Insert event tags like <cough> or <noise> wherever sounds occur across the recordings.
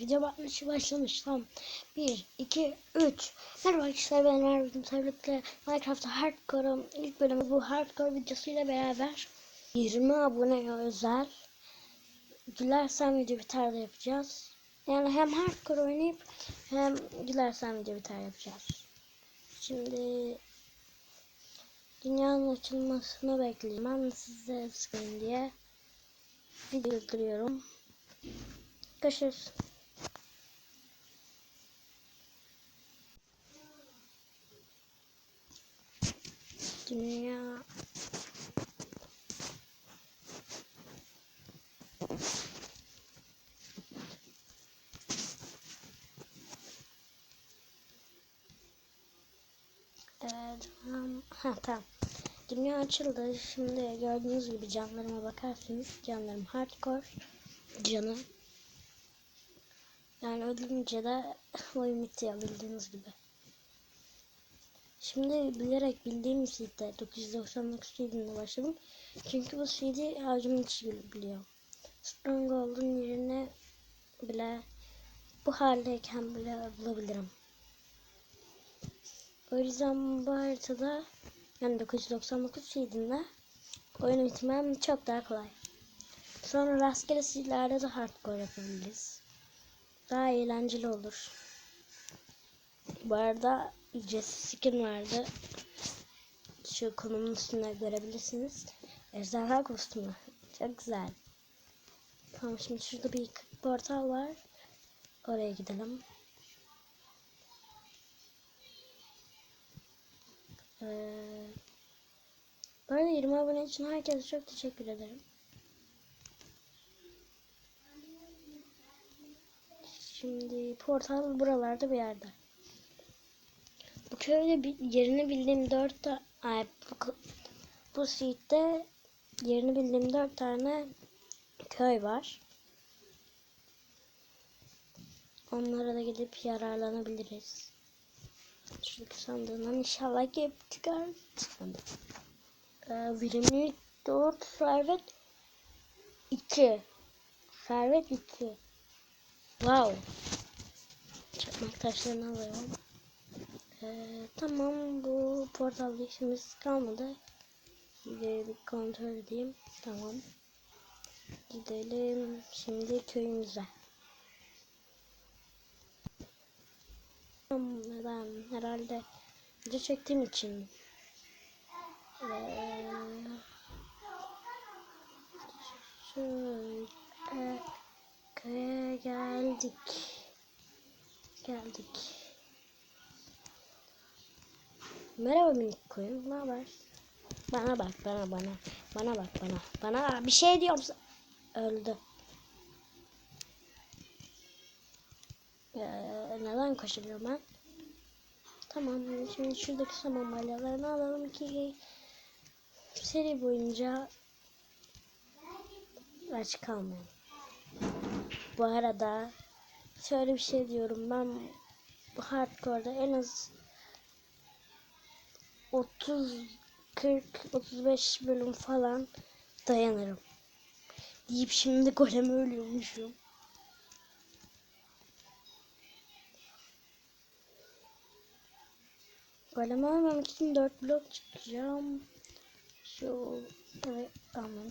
Video başlamış başlamış. Tamam. 1, 2, 3. Merhaba arkadaşlar ben Bugün Tabletle Minecraft'ta Hardcore'un ilk bölümü bu Hardcore videosuyla beraber 20 abone özel Gülersen video biter de yapacağız. Yani hem Hardcore oynayıp hem Gülersen video biter yapacağız. Şimdi dünyanın açılmasını bekliyorum. Ben size sıkayım diye video duruyorum. Görüşürüz. Dünya Evet, tamam. Ha, tamam. Dünya açıldı. Şimdi gördüğünüz gibi canlarıma bakarsınız. Canlarım hardcore. Canı. Yani ölünce de <laughs> oyun bitiyor bildiğiniz gibi. Şimdi bilerek bildiğim seed'de 999 seed'inde başladım. Çünkü bu seed'i harcımın içi biliyor. Stronghold'un yerine bile bu haldeyken bile bulabilirim. O yüzden bu haritada yani 999 seed'inde oyunu bitirmem çok daha kolay. Sonra rastgele seed'lerde de hardcore yapabiliriz daha eğlenceli olur. Bu arada ücretsiz skin vardı. Şu konumun üstünde görebilirsiniz. Ejderha kostümü. Çok güzel. Tamam şimdi şurada bir portal var. Oraya gidelim. Ee, bu arada 20 abone için herkese çok teşekkür ederim. Şimdi portal buralarda bir yerde. Köyde yerini bildiğim dört ay, bu, bu seed'de yerini bildiğim dört tane köy var. Onlara da gidip yararlanabiliriz. Şuradaki sandığından inşallah gelip çıkar. Ee, verimli 4 servet 2 servet 2 Wow. Çakmak taşlarını alıyorum. Ee, tamam bu portalda işimiz kalmadı. Bir bir kontrol edeyim. Tamam. Gidelim şimdi köyümüze. Neden? Herhalde video çektiğim için. Ee, şöyle Köye geldik. Geldik. Merhaba minik koyun. Ne haber? Bana bak bana bana. Bana bak bana. Bana bir şey diyorum. Öldü. Ee, neden koşuyorum ben? Tamam şimdi şuradaki saman balyalarını alalım ki seri boyunca aç kalmayalım. Bu arada şöyle bir şey diyorum ben bu hardcore'da en az 30 40 35 bölüm falan dayanırım. Deyip şimdi golem ölüyormuşum. Golem ölmemek için 4 blok çıkacağım. Şu evet aman.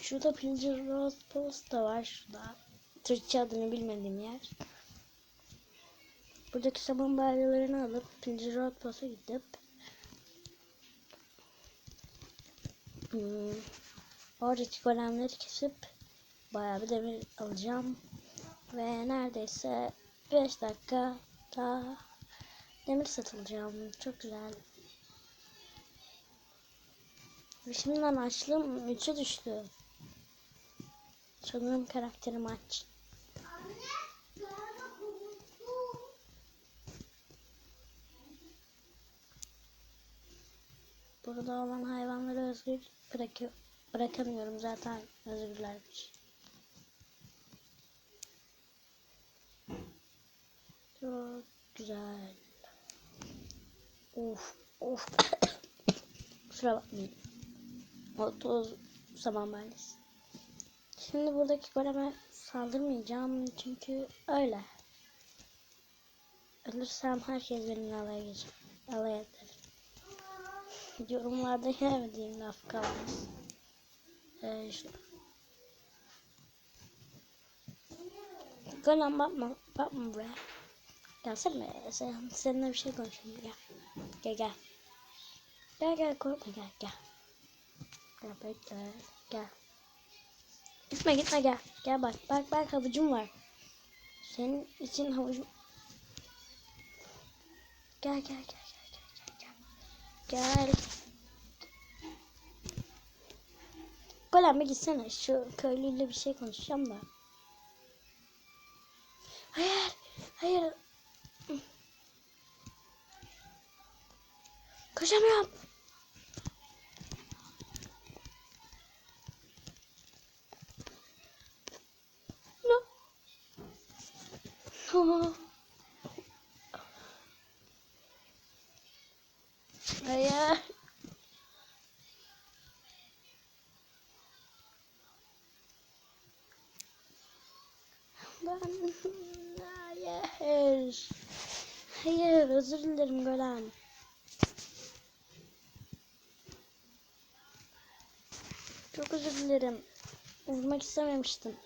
Şurada Pillager Road Post da var şurada. Türkçe adını bilmediğim yer. Buradaki saman balyalarını alıp Road Post'a gidip hmm, oradaki golemleri kesip bayağı bir demir alacağım. Ve neredeyse 5 dakika daha demir satılacağım. Çok güzel. Ve şimdiden açlığım 3'e düştü. Sanırım karakterim aç. Burada olan hayvanları özgür bırakıyor, bırakamıyorum zaten özgürlermiş. Çok güzel. Of of. Kusura bakmayın. 30 zaman mahallesi. Şimdi buradaki goleme saldırmayacağım çünkü öyle. Ölürsem herkes benimle alay geçer. Alay eder. Yorumlarda yemediğim laf kalmaz. Ee, işte. Golem bakma, bakma buraya. Gelsene sen, seninle bir şey konuşalım gel. Gel gel. Gel gel korkma gel gel. Gel bekle gel. Gitme gitme gel. Gel bak bak bak havucum var. Senin için havucum. Gel gel gel gel. Golem gitsene şu köylüyle bir şey konuşacağım da. Hayır hayır. Koşamıyorum. No. <laughs> No. Hayır. Ben hayır. Hayır, özür dilerim Golem. Çok özür dilerim. Vurmak istememiştim.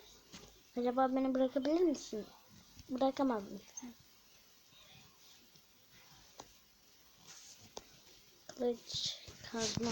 Acaba beni bırakabilir misin? Bırakamaz mısın? Kılıç, kazma.